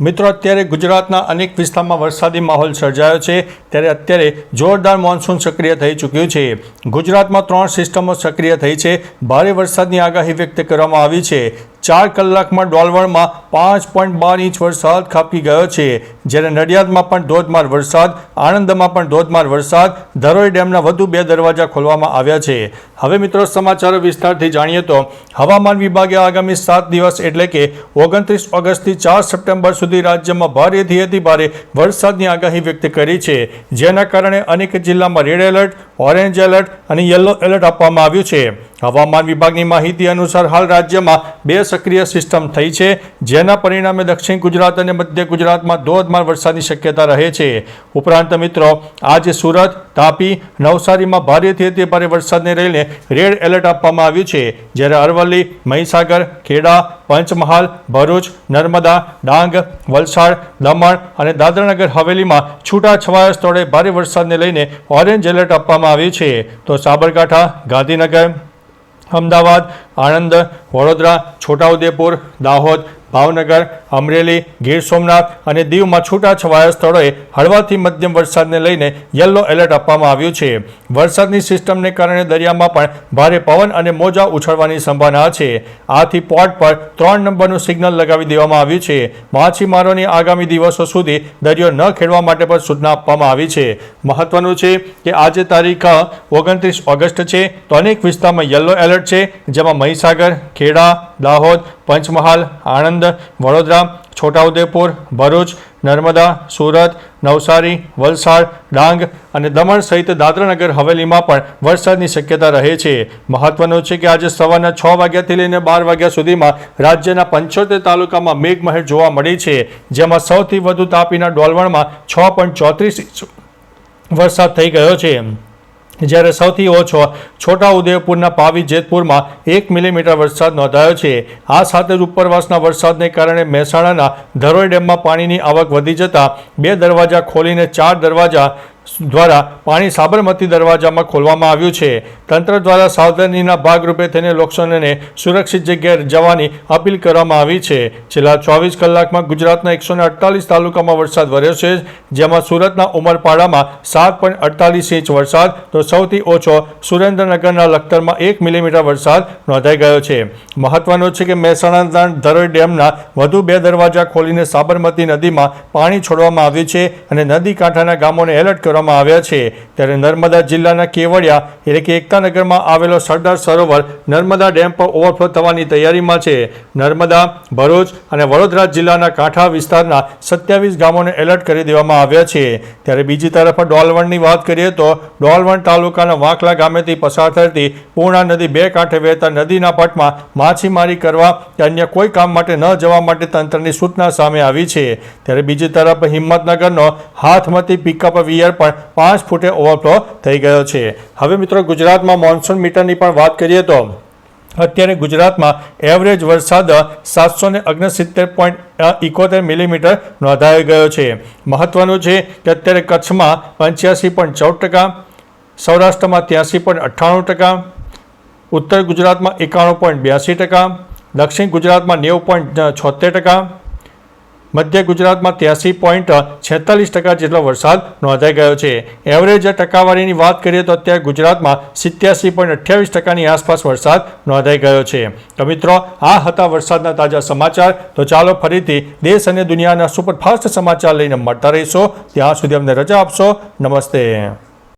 મિત્રો, અત્યારે ગુજરાતના અનેક વિસ્તારમાં વરસાદી માહોલ સર્જાયો છે. ત્યારે અત્યારે જોરદાર મોન્સૂન સક્રિય થઈ ચૂક્યું છે. ગુજરાતમાં ત્રણ સિસ્ટમો સક્રિય થઈ છે. ભારે વરસાદની આગાહી વ્યક્ત કરવામાં આવી છે. ચાર કલાકમાં ડોલવણમાં પાંચ પોઈન્ટ બાર ઇંચ વરસાદ ખાબકી ગયો છે. જ્યારે નડિયાદમાં પણ ધોધમાર વરસાદ, આણંદમાં પણ ધોધમાર વરસાદ, ધરોઈ ડેમના વધુ બે દરવાજા ખોલવામાં આવ્યા છે. હવે મિત્રો સમાચારો વિસ્તારથી જાણીએ તો હવામાન વિભાગે આગામી સાત દિવસ એટલે કે ઓગણત્રીસ ઓગસ્ટથી ચાર સપ્ટેમ્બર સુધી રાજ્યમાં ભારેથી અતિ ભારે વરસાદની આગાહી વ્યક્ત કરી છે. જેના કારણે અનેક જિલ્લામાં રેડ એલર્ટ, ઓરેન્જ એલર્ટ અને યલો એલર્ટ આપવામાં આવ્યું છે. હવામાન વિભાગની માહિતી અનુસાર હાલ રાજ્યમાં બે સક્રિય સિસ્ટમ થઈ છે, જેના પરિણામે દક્ષિણ ગુજરાત અને મધ્ય ગુજરાતમાં ધોધમાર વરસાદની શક્યતા રહે છે. ઉપરાંત મિત્રો, આજે સુરત, તાપી, નવસારીમાં ભારેથી અતિ ભારે વરસાદને લઈને રેડ એલર્ટ આપવામાં આવ્યું છે. જ્યારે અરવલ્લી, મહીસાગર, ખેડા, પંચમહાલ, ભરૂચ, નર્મદા, ડાંગ, વલસાડ, દમણ અને દાદરાનગર હવેલીમાં છૂટાછવાયા સ્થળે ભારે વરસાદને લઈને ઓરેન્જ એલર્ટ આપવામાં આવ્યું છે. તો સાબરકાંઠા, ગાંધીનગર અમદાવાદ આણંદ વડોદરા છોટાઉદેપુર દાહોદ ભાવનગર, અમરેલી, ગીર સોમનાથ અને દીવમાં છૂટાછવાયા સ્થળોએ હળવાથી મધ્યમ વરસાદને લઈને યલો એલર્ટ આપવામાં આવ્યું છે. વરસાદની સિસ્ટમને કારણે દરિયામાં પણ ભારે પવન અને મોજા ઉછળવાની સંભાવના છે. આથી પોર્ટ પર ત્રણ નંબરનું સિગ્નલ લગાવી દેવામાં આવ્યું છે. માછીમારોની આગામી દિવસો સુધી દરિયો ન ખેડવા માટે પણ સૂચના આપવામાં આવી છે. મહત્વનું છે કે આજે તારીખ ઓગણત્રીસ ઓગસ્ટ છે, તો અનેક વિસ્તારમાં યલો એલર્ટ છે, જેમાં મહીસાગર, ખેડા, દાહોદ પંચમહાલ, આણંદ, વડોદરા, છોટાઉદેપુર, ભરૂચ, નર્મદા, સુરત, નવસારી, વલસાડ, ડાંગ અને દમણ સહિત દાદરાનગર હવેલીમાં પણ વરસાદની શક્યતા રહે છે. મહત્વનું છે કે આજે સવારના છ વાગ્યાથી લઈને બાર વાગ્યા સુધીમાં રાજ્યના પંચોતેર તાલુકામાં મેઘમહેર જોવા મળી છે, જેમાં સૌથી વધુ તાપીના ડોલવણમાં છ પોઈન્ટ ચોત્રીસ વરસાદ થઈ ગયો છે. જ્યારે સૌથી ઓછો છોટાઉદેપુરના પાવી જેતપુરમાં એક મિલીમીટર વરસાદ નોંધાયો છે. આ સાથે જ ઉપરવાસના વરસાદને કારણે મહેસાણાના ધરોઈ ડેમમાં પાણીની આવક વધી જતા બે દરવાજા ખોલીને ચાર દરવાજા દ્વારા પાણી સાબરમતી દરવાજામાં ખોલવામાં આવ્યું છે. તંત્ર દ્વારા સાવધાનીના ભાગરૂપે થઈને લોકોને સુરક્ષિત જગ્યાએ જવાની અપીલ કરવામાં આવી છે. છેલ્લા ચોવીસ કલાકમાં ગુજરાતના એકસો અડતાલીસ તાલુકામાં વરસાદ વરસ્યો છે, જેમાં સુરતના ઉમરપાડામાં સાત પોઈન્ટ અડતાલીસ ઇંચ વરસાદ, તો સૌથી ઓછો સુરેન્દ્રનગરના લખતરમાં એક મિલીમીટર વરસાદ નોંધાઈ ગયો છે. મહત્વનું છે કે મહેસાણાના ધરોઈ ડેમના વધુ બે દરવાજા ખોલીને સાબરમતી નદીમાં પાણી છોડવામાં આવ્યું છે અને નદી કાંઠાના ગામોને એલર્ટ કરવામાં આવ્યા છે. ત્યારે નર્મદા જિલ્લાના કેવડિયા એટલે કે એકતાનગરમાં આવેલો સરદાર સરોવર નર્મદા ડેમ પર ઓવરફ્લો થવાની તૈયારીમાં છે. નર્મદા, ભરૂચ અને વડોદરા જિલ્લાના કાંઠા વિસ્તારના સત્યાવીસ ગામોને એલર્ટ કરી દેવામાં આવ્યા છે. ત્યારે બીજી તરફ ડોલવણની વાત કરીએ તો ડોલવણ તાલુકાના વાંકલા ગામેથી પસાર થતી પૂર્ણા નદી બે કાંઠે વહેતા નદીના પટમાં માછીમારી કરવા કે અન્ય કોઈ કામ માટે ન જવા માટે તંત્રની સૂચના સામે આવી છે. ત્યારે બીજી તરફ હિંમતનગરનો હાથમતી પિકઅપ વિયર પણ પાંચ ફૂટે ઓવરફ્લો થઈ ગયો છે. હવે મિત્રો ગુજરાતમાં મોન્સૂન મીટરની પણ વાત કરીએ તો અત્યારે ગુજરાતમાં એવરેજ વરસાદ સાતસો ને ઓગણસિત્તેર પોઈન્ટ ઇકોતેર મિલીમીટર નોંધાઈ ગયો છે. મહત્વનું છે કે અત્યારે કચ્છમાં પંચ્યાસી પોઈન્ટ ચૌદ ટકા, સૌરાષ્ટ્રમાં ત્યાંસી પોઈન્ટ અઠ્ઠાણું ટકા, ઉત્તર ગુજરાતમાં એકાણું પોઈન્ટ બ્યાસી ટકા, દક્ષિણ ગુજરાતમાં નેવું પોઈન્ટ છોતેર ટકા મધ્ય ગુજરાતમાં ત્યાસી પોઈન્ટ છેતાલીસ ટકા જેટલો વરસાદ નોંધાઈ ગયો છે. એવરેજ ટકાવારીની વાત કરીએ તો અત્યારે ગુજરાતમાં સિત્યાસી પોઈન્ટ અઠ્યાવીસ ટકાની આસપાસ વરસાદ નોંધાઈ ગયો છે. તો મિત્રો, આ હતા વરસાદના તાજા સમાચાર. તો ચાલો ફરીથી દેશ અને દુનિયાના સુપરફાસ્ટ સમાચાર લઈને મળતા રહીશો. ત્યાં સુધી અમને રજા આપશો. નમસ્તે.